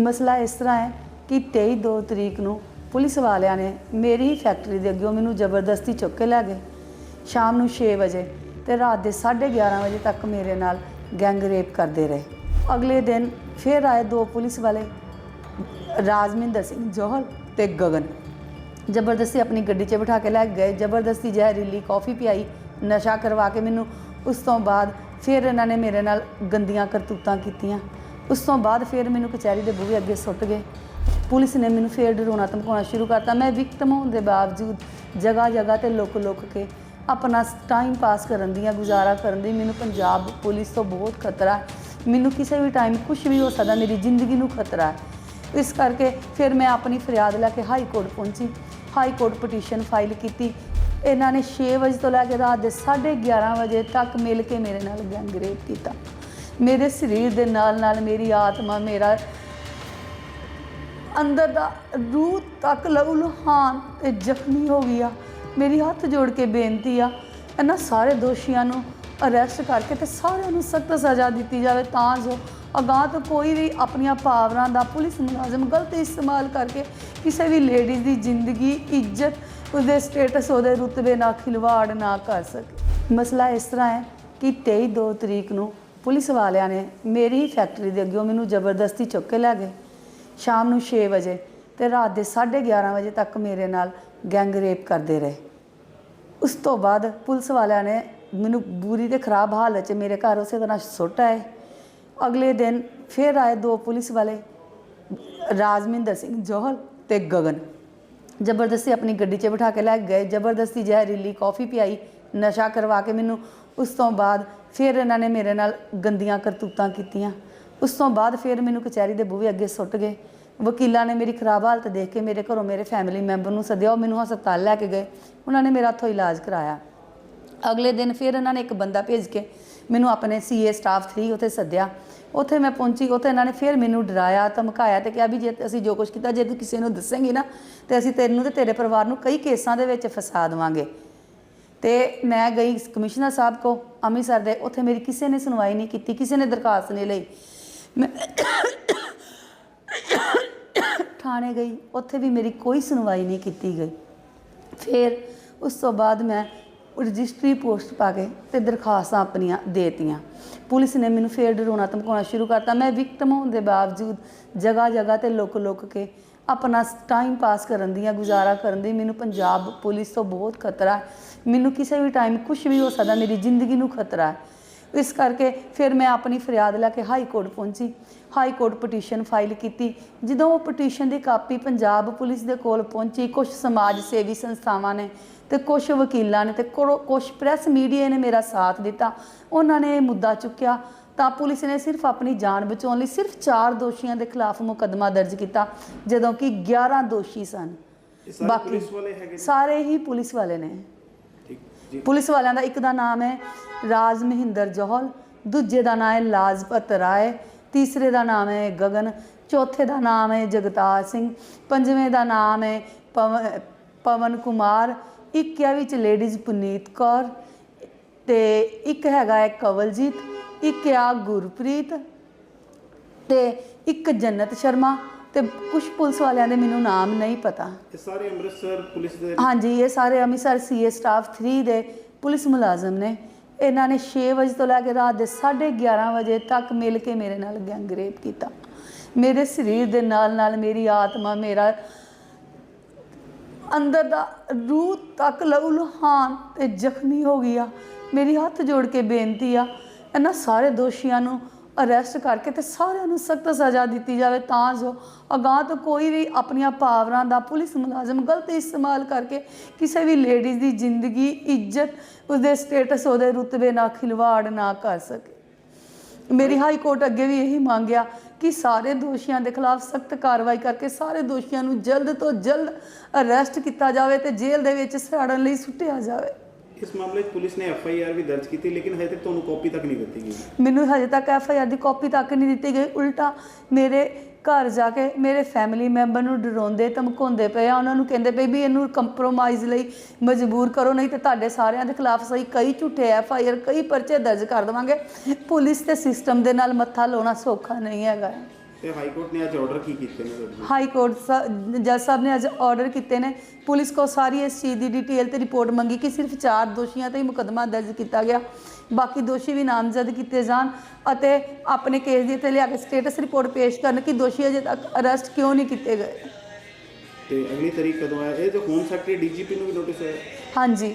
ਮਸਲਾ ਇਸ ਤਰ੍ਹਾਂ ਹੈ ਕਿ 23 2 ਤਰੀਕ ਨੂੰ ਪੁਲਿਸ ਵਾਲਿਆਂ ਨੇ ਮੇਰੀ ਹੀ ਫੈਕਟਰੀ ਦੇ ਅੱਗੇੋਂ ਮੈਨੂੰ ਜ਼ਬਰਦਸਤੀ ਚੁੱਕ ਕੇ ਲੈ ਗਏ। ਸ਼ਾਮ ਨੂੰ 6 ਵਜੇ ਤੇ ਰਾਤ ਦੇ 11:30 ਵਜੇ ਤੱਕ ਮੇਰੇ ਨਾਲ ਗੈਂਗ ਰੇਪ ਕਰਦੇ ਰਹੇ। ਅਗਲੇ ਦਿਨ ਫਿਰ ਆਏ ਦੋ ਪੁਲਿਸ ਵਾਲੇ, ਰਾਜਮਿੰਦਰ ਸਿੰਘ ਜੋਹਲ ਤੇ ਗਗਨ। ਜ਼ਬਰਦਸਤੀ ਆਪਣੀ ਗੱਡੀ 'ਚ ਬਿਠਾ ਕੇ ਲੈ ਕੇ ਗਏ। ਜ਼ਬਰਦਸਤੀ ਜ਼ਹਿਰੀਲੀ ਕਾਫੀ ਪਿਆਈ, ਨਸ਼ਾ ਕਰਵਾ ਕੇ ਮੈਨੂੰ ਉਸ ਤੋਂ ਬਾਅਦ ਫਿਰ ਇਹਨਾਂ ਨੇ ਮੇਰੇ ਨਾਲ ਗੰਦੀਆਂ ਕਰਤੂਤਾਂ ਕੀਤੀਆਂ। ਉਸ ਤੋਂ ਬਾਅਦ ਫਿਰ ਮੈਨੂੰ ਕਚਹਿਰੀ ਦੇ ਬੂਹੇ ਅੱਗੇ ਸੁੱਟ ਗਏ। ਪੁਲਿਸ ਨੇ ਮੈਨੂੰ ਫਿਰ ਡਰਾਉਣਾ ਧਮਕਾਉਣਾ ਸ਼ੁਰੂ ਕਰਤਾ। ਮੈਂ ਵਿਕਟਮ ਹੋਣ ਦੇ ਬਾਵਜੂਦ ਜਗ੍ਹਾ ਜਗ੍ਹਾ ਤੇ ਲੁਕ ਲੁਕ ਕੇ ਆਪਣਾ ਟਾਈਮ ਪਾਸ ਕਰਨ ਦੀਆਂ ਗੁਜ਼ਾਰਾ ਕਰਨ ਦੀ ਮੈਨੂੰ ਪੰਜਾਬ ਪੁਲਿਸ ਤੋਂ ਬਹੁਤ ਖਤਰਾ ਹੈ। ਮੈਨੂੰ ਕਿਸੇ ਵੀ ਟਾਈਮ ਕੁਝ ਵੀ ਹੋ ਸਕਦਾ, ਮੇਰੀ ਜ਼ਿੰਦਗੀ ਨੂੰ ਖਤਰਾ ਹੈ। ਇਸ ਕਰਕੇ ਫਿਰ ਮੈਂ ਆਪਣੀ ਫਰਿਆਦ ਲੈ ਕੇ ਹਾਈ ਕੋਰਟ ਪਹੁੰਚੀ। ਹਾਈ ਕੋਰਟ ਪਟੀਸ਼ਨ ਫਾਈਲ ਕੀਤੀ। ਇਹਨਾਂ ਨੇ 6 ਵਜੇ ਤੋਂ ਲੈ ਕੇ ਰਾਤ ਦੇ 11:30 ਵਜੇ ਤੱਕ ਮਿਲ ਕੇ ਮੇਰੇ ਨਾਲ ਗੈਂਗ ਰੇਪ ਕੀਤਾ। ਮੇਰੇ ਸਰੀਰ ਦੇ ਨਾਲ ਨਾਲ ਮੇਰੀ ਆਤਮਾ, ਮੇਰਾ ਅੰਦਰ ਦਾ ਰੂਹ ਤੱਕ ਲਹੂ ਲੁਹਾਨ ਤੇ ਜ਼ਖਮੀ ਹੋ ਗਈ ਆ। ਮੇਰੀ ਹੱਥ ਜੋੜ ਕੇ ਬੇਨਤੀ ਆ, ਇਹਨਾਂ ਸਾਰੇ ਦੋਸ਼ੀਆਂ ਨੂੰ ਅਰੈਸਟ ਕਰਕੇ ਤੇ ਸਾਰਿਆਂ ਨੂੰ ਸਖਤ ਸਜ਼ਾ ਦਿੱਤੀ ਜਾਵੇ ਤਾਂ ਜੋ ਅਗਾਂਹ ਤੋਂ ਕੋਈ ਵੀ ਆਪਣੀਆਂ ਪਾਵਰਾਂ ਦਾ ਪੁਲਿਸ ਮੁਲਾਜ਼ਮ ਗਲਤ ਇਸਤੇਮਾਲ ਕਰਕੇ ਕਿਸੇ ਵੀ ਲੇਡੀਜ਼ ਦੀ ਜ਼ਿੰਦਗੀ, ਇੱਜ਼ਤ ਉਹਦੇ ਸਟੇਟਸ ਉਹਦੇ ਰੁਤਬੇ ਨਾਲ ਖਿਲਵਾੜ ਨਾ ਕਰ ਸਕੇ। ਮਸਲਾ ਇਸ ਤਰ੍ਹਾਂ ਹੈ ਕਿ 23 2 ਤਰੀਕ ਨੂੰ ਪੁਲਿਸ ਵਾਲਿਆਂ ਨੇ ਮੇਰੀ ਹੀ ਫੈਕਟਰੀ ਦੇ ਅੱਗੇੋਂ ਮੈਨੂੰ ਜ਼ਬਰਦਸਤੀ ਚੁੱਕ ਕੇ ਲੈ ਗਏ। ਸ਼ਾਮ ਨੂੰ 6 ਵਜੇ ਤੇ ਰਾਤ ਦੇ 11:30 ਵਜੇ ਤੱਕ ਮੇਰੇ ਨਾਲ ਗੈਂਗ ਰੇਪ ਕਰਦੇ ਰਹੇ। ਉਸ ਤੋਂ ਬਾਅਦ ਪੁਲਿਸ ਵਾਲਿਆਂ ਨੇ ਮੈਨੂੰ ਬੁਰੀ ਤੇ ਖਰਾਬ ਹਾਲਤ 'ਚ ਮੇਰੇ ਘਰ ਉਸੇ ਤਰ੍ਹਾਂ ਸੁੱਟ ਆਏ। ਅਗਲੇ ਦਿਨ ਫਿਰ ਆਏ ਦੋ ਪੁਲਿਸ ਵਾਲੇ, ਰਾਜਮਿੰਦਰ ਸਿੰਘ ਜੋਹਲ ਤੇ ਗਗਨ। ਜ਼ਬਰਦਸਤੀ ਆਪਣੀ ਗੱਡੀ 'ਚ ਬਿਠਾ ਕੇ ਲੈ ਕੇ ਗਏ। ਜ਼ਬਰਦਸਤੀ ਜ਼ਹਿਰੀਲੀ ਕਾਫੀ ਪਿਆਈ, ਨਸ਼ਾ ਕਰਵਾ ਕੇ ਮੈਨੂੰ। ਉਸ ਤੋਂ ਬਾਅਦ ਫਿਰ ਇਹਨਾਂ ਨੇ ਮੇਰੇ ਨਾਲ ਗੰਦੀਆਂ ਕਰਤੂਤਾਂ ਕੀਤੀਆਂ। ਉਸ ਤੋਂ ਬਾਅਦ ਫਿਰ ਮੈਨੂੰ ਕਚਹਿਰੀ ਦੇ ਬੂਹੇ ਅੱਗੇ ਸੁੱਟ ਗਏ। ਵਕੀਲਾਂ ਨੇ ਮੇਰੀ ਖਰਾਬ ਹਾਲਤ ਦੇਖ ਕੇ ਮੇਰੇ ਘਰੋਂ ਮੇਰੇ ਫੈਮਿਲੀ ਮੈਂਬਰ ਨੂੰ ਸੱਦਿਆ। ਉਹ ਮੈਨੂੰ ਹਸਪਤਾਲ ਲੈ ਕੇ ਗਏ। ਉਹਨਾਂ ਨੇ ਮੇਰਾ ਹੱਥੋਂ ਇਲਾਜ ਕਰਾਇਆ। ਅਗਲੇ ਦਿਨ ਫਿਰ ਇਹਨਾਂ ਨੇ ਇੱਕ ਬੰਦਾ ਭੇਜ ਕੇ ਮੈਨੂੰ ਆਪਣੇ ਸੀਏ ਸਟਾਫ 3 ਉੱਥੇ ਸੱਦਿਆ। ਉੱਥੇ ਮੈਂ ਪਹੁੰਚੀ, ਉੱਥੇ ਇਹਨਾਂ ਨੇ ਫਿਰ ਮੈਨੂੰ ਡਰਾਇਆ, ਧਮਕਾਇਆ ਤੇ ਕਿਹਾ ਵੀ ਜੇ ਅਸੀਂ ਜੋ ਕੁਝ ਕੀਤਾ, ਜੇ ਤੂੰ ਕਿਸੇ ਨੂੰ ਦੱਸੇਂਗੀ ਨਾ, ਤੇ ਅਸੀਂ ਤੈਨੂੰ ਤੇ ਤੇਰੇ ਪਰਿਵਾਰ ਨੂੰ ਕਈ ਕੇਸਾਂ ਦੇ ਵਿੱਚ ਫਸਾ ਦੇਵਾਂਗੇ। ਤੇ ਮੈਂ ਗਈ ਕਮਿਸ਼ਨਰ ਸਾਹਿਬ ਕੋ ਅੰਮ੍ਰਿਤਸਰ ਦੇ, ਉੱਥੇ ਮੇਰੀ ਕਿਸੇ ਨੇ ਸੁਣਵਾਈ ਨਹੀਂ ਕੀਤੀ, ਕਿਸੇ ਨੇ ਦਰਖਾਸਤ ਨਹੀਂ ਲਈ। ਮੈਂ ਥਾਣੇ ਗਈ, ਉੱਥੇ ਵੀ ਮੇਰੀ ਕੋਈ ਸੁਣਵਾਈ ਨਹੀਂ ਕੀਤੀ ਗਈ। ਫਿਰ ਉਸ ਤੋਂ ਬਾਅਦ ਮੈਂ ਰਜਿਸਟਰੀ ਪੋਸਟ ਪਾ ਕੇ ਤੇ ਦਰਖਾਸਤਾਂ ਆਪਣੀਆਂ ਦੇਤੀਆਂ। ਪੁਲਿਸ ਨੇ ਮੈਨੂੰ ਫੇਰ ਡਰਾਉਣਾ, ਧਮਕਾਉਣਾ ਸ਼ੁਰੂ ਕਰਤਾ। ਮੈਂ ਵਿਕਟਮ ਹੋਣ ਦੇ ਬਾਵਜੂਦ ਜਗ੍ਹਾ ਜਗ੍ਹਾ ਤੇ ਲੁਕ ਲੁਕ ਕੇ ਆਪਣਾ ਟਾਈਮ ਪਾਸ ਕਰਨ ਦੀਆਂ ਗੁਜ਼ਾਰਾ ਕਰਨ ਦੀ ਮੈਨੂੰ ਪੰਜਾਬ ਪੁਲਿਸ ਤੋਂ ਬਹੁਤ ਖਤਰਾ ਹੈ। ਮੈਨੂੰ ਕਿਸੇ ਵੀ ਟਾਈਮ ਕੁਝ ਵੀ ਹੋ ਸਕਦਾ, ਮੇਰੀ ਜ਼ਿੰਦਗੀ ਨੂੰ ਖਤਰਾ ਹੈ। ਇਸ ਕਰਕੇ ਫਿਰ ਮੈਂ ਆਪਣੀ ਫਰਿਆਦ ਲੈ ਕੇ ਹਾਈ ਕੋਰਟ ਪਹੁੰਚੀ। ਹਾਈ ਕੋਰਟ ਪਟੀਸ਼ਨ ਫਾਈਲ ਕੀਤੀ। ਜਦੋਂ ਉਹ ਪਟੀਸ਼ਨ ਦੀ ਕਾਪੀ ਪੰਜਾਬ ਪੁਲਿਸ ਦੇ ਕੋਲ ਪਹੁੰਚੀ ਕੁਝ ਸਮਾਜ ਸੇਵੀ ਸੰਸਥਾਵਾਂ ਨੇ ਤੇ ਕੁਝ ਵਕੀਲਾਂ ਨੇ ਤੇ ਕੁਝ ਪ੍ਰੈਸ ਮੀਡੀਆ ਨੇ ਮੇਰਾ ਸਾਥ ਦਿੱਤਾ। ਉਹਨਾਂ ਨੇ ਇਹ ਮੁੱਦਾ ਚੁੱਕਿਆ ਤਾਂ ਪੁਲਿਸ ਨੇ ਸਿਰਫ ਆਪਣੀ ਜਾਨ ਬਚਾਉਣ ਲਈ ਸਿਰਫ 4 ਦੋਸ਼ੀਆਂ ਦੇ ਖਿਲਾਫ ਮੁਕੱਦਮਾ ਦਰਜ ਕੀਤਾ ਜਦੋਂ ਕਿ 11 ਦੋਸ਼ੀ ਸਨ। ਇਹ ਸਾਰੇ ਹੀ ਪੁਲਿਸ ਵਾਲੇ ਨੇ। ਪੁਲਿਸ ਵਾਲਿਆਂ ਦਾ ਇੱਕ ਦਾ ਨਾਮ ਹੈ ਰਾਜ ਮਹਿੰਦਰ ਜੋਹਲ ਦੂਜੇ ਦਾ ਨਾਮ ਹੈ ਲਾਜਪਤ ਰਾਏ ਤੀਸਰੇ ਦਾ ਨਾਮ ਹੈ ਗਗਨ ਚੌਥੇ ਦਾ ਨਾਮ ਹੈ ਜਗਤਾਰ ਸਿੰਘ ਪੰਜਵੇਂ ਦਾ ਨਾਮ ਹੈ ਪਵਨ ਕੁਮਾਰ ਇੱਕ ਹੈ ਵਿੱਚ ਲੇਡੀਜ਼ ਪੁਨੀਤ ਕੌਰ ਤੇ ਇੱਕ ਹੈਗਾ ਹੈ ਕਵਲਜੀਤ ਇੱਕ ਆ ਗੁਰਪ੍ਰੀਤ ਤੇ ਇੱਕ ਜੰਨਤ ਸ਼ਰਮਾ ਤੇ ਕੁਝ ਪੁਲਿਸ ਵਾਲਿਆਂ ਦੇ ਮੈਨੂੰ ਨਾਮ ਨਹੀਂ ਪਤਾ। ਇਹ ਸਾਰੇ ਅੰਮ੍ਰਿਤਸਰ ਪੁਲਿਸ ਦੇ ਹਾਂਜੀ ਇਹ ਸਾਰੇ ਅੰਮ੍ਰਿਤਸਰ ਸੀਏ ਸਟਾਫ 3 ਦੇ ਪੁਲਿਸ ਮੁਲਾਜ਼ਮ ਨੇ। ਇਹਨਾਂ ਨੇ 6 ਵਜੇ ਤੋਂ ਲੈ ਕੇ ਰਾਤ ਦੇ 11:30 ਵਜੇ ਤੱਕ ਮਿਲ ਕੇ ਮੇਰੇ ਨਾਲ ਗੈਂਗ ਰੇਪ ਕੀਤਾ। ਮੇਰੇ ਸਰੀਰ ਦੇ ਨਾਲ ਨਾਲ ਮੇਰੀ ਆਤਮਾ ਮੇਰਾ ਅੰਦਰ ਦਾ ਰੂਹ ਤੱਕ ਲਹੂ ਲੁਹਾਨ ਤੇ ਜ਼ਖਮੀ ਹੋ ਗਈ ਆ ਮੇਰੀ ਹੱਥ ਜੋੜ ਕੇ ਬੇਨਤੀ ਆ, ਇਹਨਾਂ ਸਾਰੇ ਦੋਸ਼ੀਆਂ ਨੂੰ ਅਰੈਸਟ ਕਰਕੇ ਤੇ ਸਾਰਿਆਂ ਨੂੰ ਸਖਤ ਸਜ਼ਾ ਦਿੱਤੀ ਜਾਵੇ ਤਾਂ ਜੋ ਅਗਾਂਹ ਤੋਂ ਕੋਈ ਵੀ ਆਪਣੀਆਂ ਪਾਵਰਾਂ ਦਾ ਪੁਲਿਸ ਮੁਲਾਜ਼ਮ ਗਲਤ ਇਸਤੇਮਾਲ ਕਰਕੇ ਕਿਸੇ ਵੀ ਲੇਡੀਜ਼ ਦੀ ਜ਼ਿੰਦਗੀ, ਇੱਜ਼ਤ, ਉਸਦੇ ਸਟੇਟਸ, ਉਹਦੇ ਰੁਤਬੇ ਨਾਲ ਖਿਲਵਾੜ ਨਾ ਕਰ ਸਕੇ। ਮੇਰੀ ਹਾਈ ਕੋਰਟ ਅੱਗੇ ਵੀ ਇਹੀ ਮੰਗਿਆ ਕਿ ਸਾਰੇ ਦੋਸ਼ੀਆਂ ਦੇ ਖਿਲਾਫ ਸਖਤ ਕਾਰਵਾਈ ਕਰਕੇ ਸਾਰੇ ਦੋਸ਼ੀਆਂ ਨੂੰ ਜਲਦ ਤੋਂ ਜਲਦ ਅਰੈਸਟ ਕੀਤਾ ਜਾਵੇ ਤੇ ਜੇਲ੍ਹ ਦੇ ਵਿੱਚ ਸਾੜਨ ਲਈ ਸੁੱਟਿਆ ਜਾਵੇ। ਇਸ ਮਾਮਲੇ 'ਚ ਪੁਲਿਸ ਨੇ ਐਫ ਆਈ ਆਰ ਵੀ ਦਰਜ ਕੀਤੀ ਲੇਕਿਨ ਹਜੇ ਤੱਕ ਤੁਹਾਨੂੰ ਕਾਪੀ ਤੱਕ ਨਹੀਂ ਦਿੱਤੀ ਗਈ। ਮੈਨੂੰ ਹਜੇ ਤੱਕ ਐਫ ਆਈ ਆਰ ਦੀ ਕਾਪੀ ਤੱਕ ਨਹੀਂ ਦਿੱਤੀ ਗਈ। ਉਲਟਾ ਮੇਰੇ ਘਰ ਜਾ ਕੇ ਮੇਰੇ ਫੈਮਿਲੀ ਮੈਂਬਰ ਨੂੰ ਡਰਾਉਂਦੇ, ਧਮਕਾਉਂਦੇ ਪਏ ਆ। ਉਹਨਾਂ ਨੂੰ ਕਹਿੰਦੇ ਪਏ ਵੀ ਇਹਨੂੰ ਕੰਪਰੋਮਾਈਜ਼ ਲਈ ਮਜਬੂਰ ਕਰੋ, ਨਹੀਂ ਤੇ ਤੁਹਾਡੇ ਸਾਰਿਆਂ ਦੇ ਖਿਲਾਫ ਸਹੀ ਕਈ ਝੂਠੇ ਐਫ ਆਈ ਆਰ, ਕਈ ਪਰਚੇ ਦਰਜ ਕਰ ਦੇਵਾਂਗੇ। ਪੁਲਿਸ ਤੇ ਸਿਸਟਮ ਦੇ ਨਾਲ ਮੱਥਾ ਲਾਉਣਾ ਸੌਖਾ ਨਹੀਂ ਹੈਗਾ। ਤੇ ਹਾਈ ਕੋਰਟ ਨੇ ਅੱਜ ਆਰਡਰ ਕੀ ਕੀਤੇ ਨੇ ਤੁਹਾਡੇ ਹਾਈ ਕੋਰਟ ਸ- ਜੱਜ ਸਾਹਿਬ ਨੇ ਅੱਜ ਆਰਡਰ ਕੀਤੇ ਨੇ। ਪੁਲਿਸ ਕੋ ਸਾਰੀ ਇਸ ਚੀਜ਼ ਦੀ ਡਿਟੇਲ ਤੇ ਰਿਪੋਰਟ ਮੰਗੀ ਕਿ ਸਿਰਫ ਚਾਰ ਦੋਸ਼ੀਆਂ ਤੇ ਹੀ ਮੁਕੱਦਮਾ ਦਰਜ ਕੀਤਾ ਗਿਆ। ਬਾਕੀ ਦੋਸ਼ੀ ਵੀ ਨਾਮਜ਼ਦ ਕੀਤੇ ਜਾਣ ਅਤੇ ਆਪਣੇ ਕੇਸ ਦੀ ਤੇ ਲਿਆ ਕੇ ਸਟੇਟਸ ਰਿਪੋਰਟ ਪੇਸ਼ ਕਰਨ ਕਿ ਦੋਸ਼ੀ ਅਜੇ ਤੱਕ ਅਰੈਸਟ ਕਿਉਂ ਨਹੀਂ ਕੀਤੇ ਗਏ। ਤੇ ਅਗਲੀ ਤਰੀਕ ਕਦੋਂ ਹੈ ਇਹ ਜੋ ਹੋਮ ਸੈਕਟਰੀ ਡੀਜੀਪੀ ਨੂੰ ਵੀ ਨੋਟਿਸ ਹੋਇਆ। ਹਾਂਜੀ।